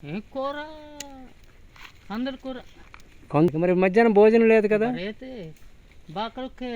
ఏ కూర? అందరి కూర. కొంత మరి మధ్యాహ్నం భోజనం లేదు కదా? అయితే బాకలకి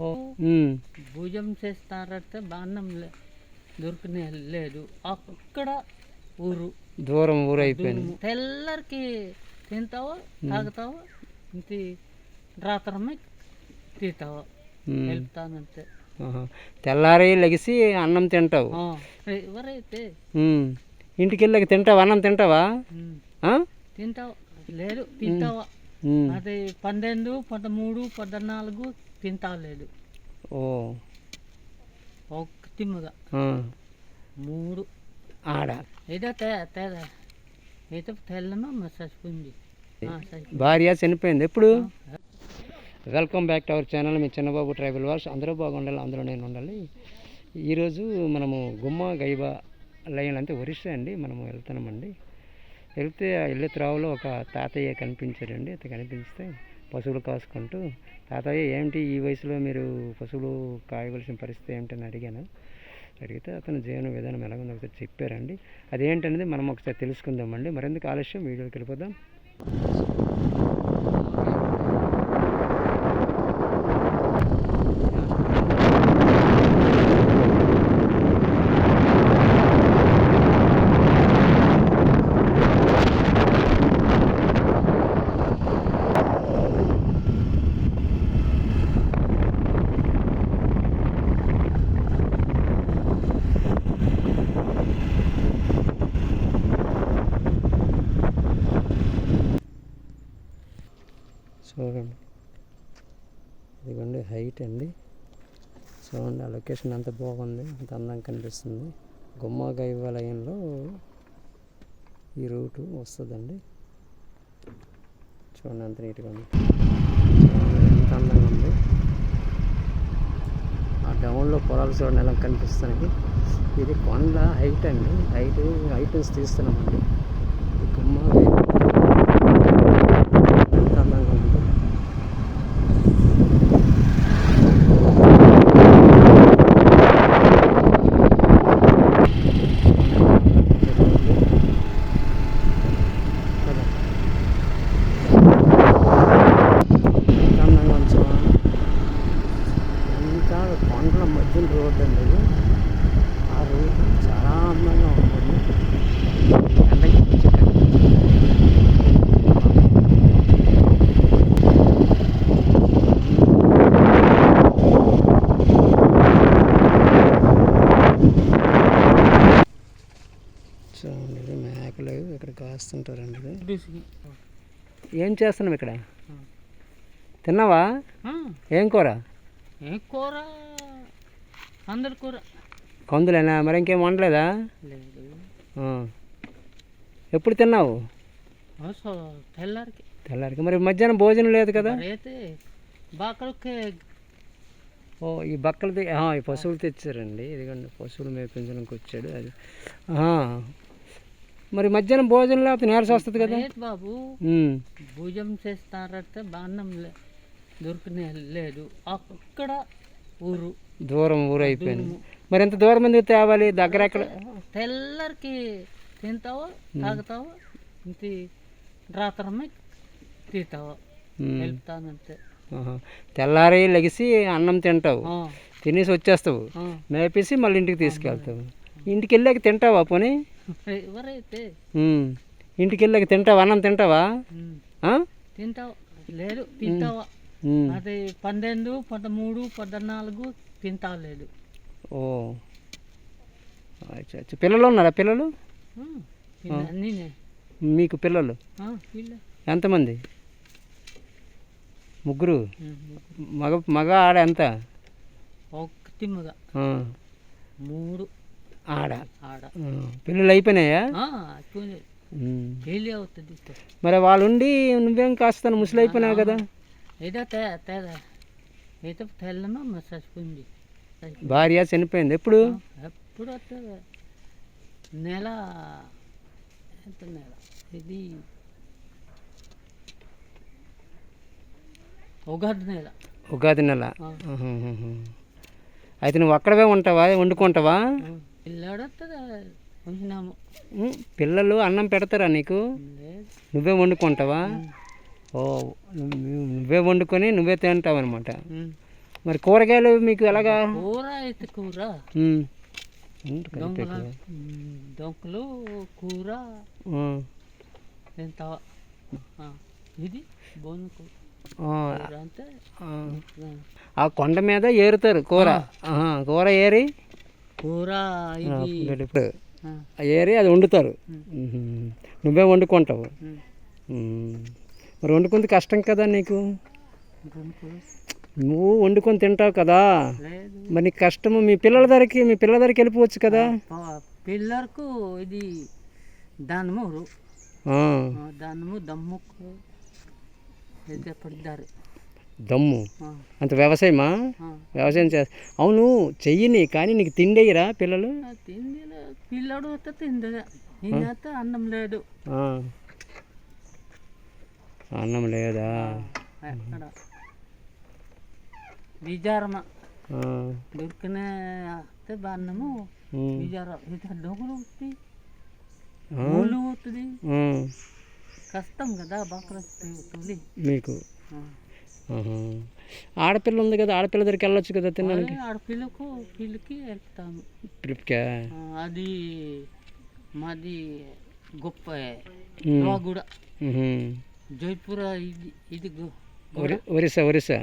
ఓ, ఉమ్, భుజం చేస్తారంటే లే దొరికిన లేదు. అక్కడ ఊరు. దూరం ఊరు అయిపోయింది. తెల్లరికి తింటావా తాగుతావా? ఇంటి రాత్రమే తీతావా? వెళ్తానంతే. తెల్లారి లెగిసి అన్నం తింటావు. ఎవరైతే ఇంటికి వెళ్ళాక తింటావా? అన్నం తింటావా? తింటావా. లేదు తింటావా? అది పన్నెండు పదమూడు పద్నాలుగు తింటా లేదు. ఓ. ఒకటిముగా ఆ, మూడు. ఆడ. ఏదో తే తేదా ఏదో ఆ, చచ్చిపోయింది. భార్య చనిపోయింది. ఎప్పుడు? Welcome back to our channel me Chinnababu tribal wars. అందరూ బాగుండాలి అందులో నేను ఉండాలి. ఈరోజు మనము గుమ్మ గైబ లైన్ అంటే ఒరిస్సా అండి మనము వెళ్తున్నామండి. వెళ్తే ఆ త్రావులో ఒక తాతయ్య కనిపించారండి అతను కనిపిస్తే పశువులు కాసుకుంటూ తాతయ్య ఏమిటి ఈ వయసులో మీరు పశువులు కాయవలసిన పరిస్థితి ఏమిటని అడిగాను. అడిగితే అతను జీవన విధానం ఎలా ఉందో ఒకసారి చెప్పారండి. అదేంటనేది మనం ఒకసారి తెలుసుకుందామండి. మరెందుకు ఆలస్యం? వీడియోకి వెళ్ళిపోదాం చూడండి ఇదిగోండి హైట్ అండి. చూడండి ఆ లొకేషన్ అంత బాగుంది. అంత అందంగా కనిపిస్తుంది. గుమ్మ గైవాలయంలో ఈ రూటు వస్తుందండి. చూడండి అంత నీట్గా ఉంది. చూడండి ఎంత అందంగా ఉంది. ఆ డౌన్లో పొలాలు చూడండి ఎలా కనిపిస్తున్నాయి. ఇది కొండ హైట్ అండి. హైట్ హైట్ నుంచి తీస్తున్నామండి ఈ గుమ్మ గైవ ఎంత అందంగా ఉంది కదా. ఎంత అందంగా ఉంది చూడండి. ఇంకా కొండల మధ్యన రోడ్డు అండి ఇది ఆ రోడ్డు చాలా అందంగా ఉంటుంది ఎండకి కొంచెం కనిపించదు. చూడండి ఇది మేకలు ఇది. డిసి. ఏం చేస్తున్నాం ఇక్కడ? తిన్నావా? ఏం కూర? ఏ కూర? అందరి కూర. కందులేనా? మరి ఇంకేం వండలేదా? లేదు. ఎప్పుడు తిన్నావు? తెల్లారికి. తెల్లారికి. మరి మధ్యాహ్నం భోజనం లేదు కదా? బాకలకి ఓ ఈ బక్కలు ఈ పశువులు తెచ్చారండి. ఇదిగోండి పశువులు మేపించడానికి వచ్చాడు. అది. మరి మధ్యాహ్నం భోజనం లేకపోతే నీరసం వస్తుంది కదా? బాబు. ఉమ్. భుజం చేస్తారంటే లే దొరికిన లేదు. అక్కడ ఊరు. దూరం ఊరు అయిపోయింది. మరి ఎంత దూరం ఎందుకు తేవాలి? దగ్గర ఎక్కడ? తెల్లరికి తింటావా తాగుతావా? ఇంటి రాత్రమే తీతావా. వెళ్తానంతే. తెల్లారి లెగిసి అన్నం తింటావు. తినేసి వచ్చేస్తావు. మేపేసి మళ్ళీ ఇంటికి తీసుకెళ్తావు. ఇంటికి వెళ్ళాక తింటావా పోనీ? ఎవరైతే. ఇంటికి వెళ్ళాక తింటావా? అన్నం తింటావా? తింటావా. లేదు తింటావా. అది పన్నెండు పదమూడు పద్నాలుగు తింటా లేదు. ఓ. అచ్చా అచ్చా. పిల్లలు ఉన్నారా పిల్లలు? మీకు పిల్లలు. ఎంతమంది? ముగ్గురు? మగ మగ ఆడ ఎంత? ఒకటి మగ. మూడు. ఆడ. ఆడ. పిల్లలు అయిపోయినాయా. పెళ్ళి అవుతుంది. మరి వాళ్ళు ఉండి నువ్వేం కాస్తాను ముసలి అయిపోయినావు కదా? ఏదో ఏదో తెల్లమో మరి చచ్చిపోయింది. భార్య చనిపోయింది. ఎప్పుడు? ఎప్పుడు నెల ఎంత నెల? ఇది ఉగాది నెల. ఉగాది నెల. అయితే నువ్వు అక్కడవే ఉంటావా? వండుకుంటావా? పిల్లలు అన్నం పెడతారా నీకు? నువ్వే వండుకుంటావా? ఓ నువ్వు- వండుకొని నువ్వే తింటావు అనమాట. మరి కూరగాయలు మీకు ఎలాగా? కూర అయితే కూర. దొంగలు కూర. ఇది ఆ, కొండ మీద ఏరుతారు కూర. కూర ఏరి కూర ఇప్పుడు ఏరి అది వండుతారు. నువ్వే వండుకుంటావు. మరి వండుకుంది కష్టం కదా నీకు? నువ్వు వండుకొని తింటావు కదా. మరి నీకు కష్టము మీ పిల్లల ధరకి మీ పిల్లల ధరకి వెళ్ళిపోవచ్చు కదా. పిల్లలకు ఇది దానము దానము దమ్ముకు. దమ్ము. అంత వ్యవసాయమా. వ్యవసాయం చే అవును చెయ్యిని కానీ నీకు తిండేయరా పిల్లలు? పిల్లడు అయితే తిండి నేనైతే అన్నం లేదు. అన్నం లేదా? ఆ. దొరికిన అన్నము డొగులు అవుతుంది. కష్టం కదా బాగా మీకు. ఆడపిల్ల ఉంది కదా ఆడపిల్ల దగ్గరికి వెళ్ళొచ్చు కదా తినడానికి? ఆడపిల్లకు పిల్లకి వెళ్తాము. ట్రిప్కా? అది మాది గొప్ప. కూడా. జైపూర్ ఇది ఇది ఒరిస్సా ఒరిస్సా?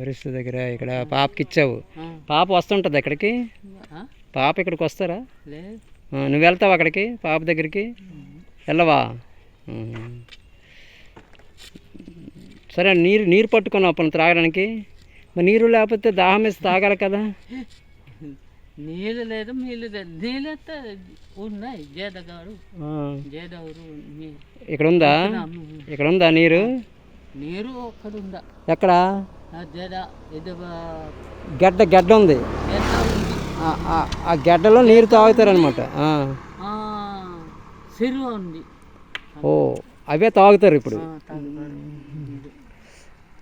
ఒరిస్సా. దగ్గర ఇక్కడ పాపకి ఇచ్చావు. పాప వస్తుంటుంది అక్కడికి పాప ఇక్కడికి వస్తారా? నువ్వు వెళ్తావా అక్కడికి పాప దగ్గరికి? వెళ్ళవా. సరే నీరు నీరు పట్టుకున్నావు అప్పుడు త్రాగడానికి. మరి నీరు లేకపోతే దాహం వేసి తాగాలి కదా. నీళ్ళు లేదు నీళ్ళు లేదు. నీళ్ళు ఉన్నాయి. జేదగారు. జేదవరు నీ- ఇక్కడ ఉందా. ఇక్కడ ఉందా నీరు? నీరు ఒక్కడ ఉందా? ఎక్కడ? గడ్డ గడ్డ ఉంది. ఆ- గడ్డలో నీరు తాగుతారనమాట సిరువ ఉంది. ఓ అవే తాగుతారు ఇప్పుడు.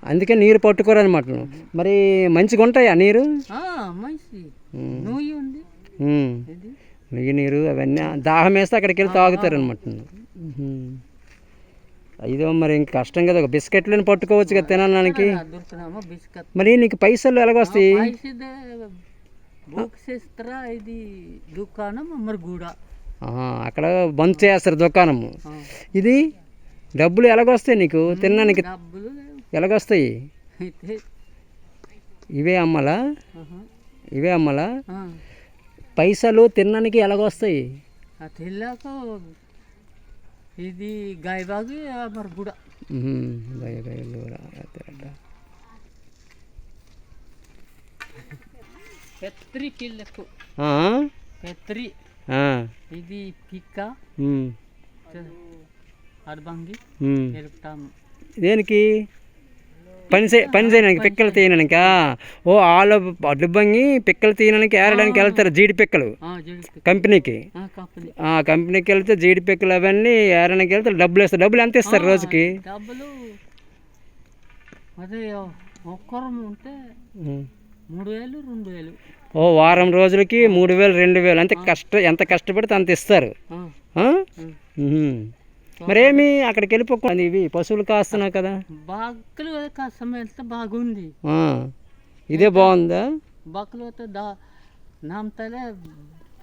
నీరు. అందుకే నీరు పట్టుకోరనమాట మరి మంచిగా ఉంటాయా నీరు? నుయ్యి నీరు అవన్నీ దాహం వేస్తే అక్కడికి వెళ్ళి తాగుతారు అనమాట ఇదో మరి ఇంక కష్టం కదా. ఒక బిస్కెట్లను పట్టుకోవచ్చు కదా తినడానికి మరి నీకు పైసలు ఎలాగొస్తాయి ఇది దుకాణం అక్కడ బంద్ చేస్తారు దుకాణము. ఇది డబ్బులు ఎలాగొస్తాయి నీకు? తినడానికి? డబ్బులు. ఎలాగొస్తాయి? ఇవే అమ్మలా? ఇవే అమ్మలా? పైసలు తినడానికి ఎలాగొస్తాయి? తెల్లాక ఇది గాయబాగి మరి గూడ. అదే అదే. పెత్రి ఆ? పెత్రి. ఇది పిక్క. వెలుపుతాము దేనికి? పని చే పని చేయడానికి పిక్కలు తీయడానికా ఓ ఆలు అడ్డుబంగి పిక్కలు తీయడానికి ఏరడానికి వెళ్తారు జీడి పిక్కలు. కంపెనీకి. కంపెనీకి వెళ్తే జీడి పిక్కలు అవన్నీ ఏరడానికి వెళ్తే డబ్బులు ఇస్తారు డబ్బులు ఎంత ఇస్తారు రోజుకి? ఓ వారం రోజులకి మూడు వేలు రెండు వేలు. అంతే కష్ట ఎంత కష్టపడితే అంత ఇస్తారు. మరేమి అక్కడికి వెళ్ళిపోకుండా ఇవి పశువులు కాస్తున్నావు కదా? బాకులు వెళ్తే బాగుంది. ఇదే బాగుందా? బాకులు అయితే దా నామతలే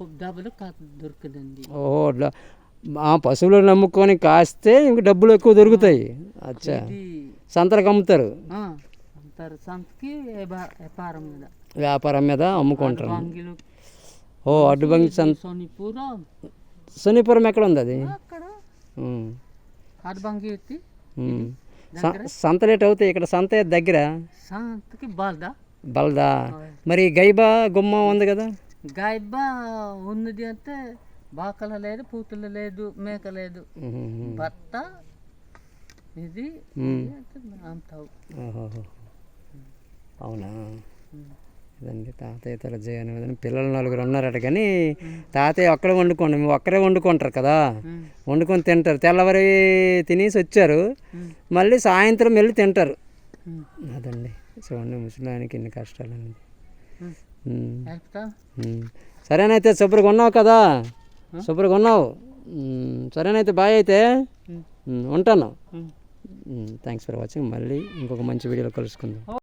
డబ్బులు దొరుకుతుంది ఓ పశువులు నమ్ముకొని కాస్తే ఇంక డబ్బులు ఎక్కువ దొరుకుతాయి. అచ్చా. సంతలకు అమ్ముతారు. సంతకి వ్యాపా- వ్యాపారం మీద. వ్యాపారం మీద అమ్ముకుంటారు. ఓ అడ్డుబంగి సంత సోనిపురం. శనిపురం ఎక్కడ ఉంది అది? అక్కడ ఉమ్. అడ్బంగి ఎత్తి సంత రేట్ అవుతాయి ఇక్కడ సంత దగ్గర. సంతకి బాల్దా. బలదా. మరి గైబా గుమ్మ ఉంది కదా? గాయబ ఉన్నది అంటే బాకల లేదు పూతలు లేదు మేక లేదు. భర్త ఇది. అవునా? ఇదండి తాతయ్య తల జయనివేదన పిల్లలు నలుగురు ఉన్నారట కానీ తాతయ్య ఒక్కడే వండుకోండి. మేము ఒక్కరే వండుకుంటారు కదా. వండుకొని తింటారు. తెల్లవారి తినేసి వచ్చారు. మళ్ళీ సాయంత్రం వెళ్ళి తింటారు. అదండి. చూడండి ముసలానికి ఇన్ని కష్టాలు అనేది ఉమ్. వెళ్తా ఉమ్. సరేనైతే శుభ్రంగా ఉన్నావు కదా? సూపర్గా ఉన్నావు? సరేనైతే బాయ్ అయితే. ఉంటాను. Thanks for watching. మళ్ళీ ఇంకొక మంచి వీడియోలో కలుసుకుందాం.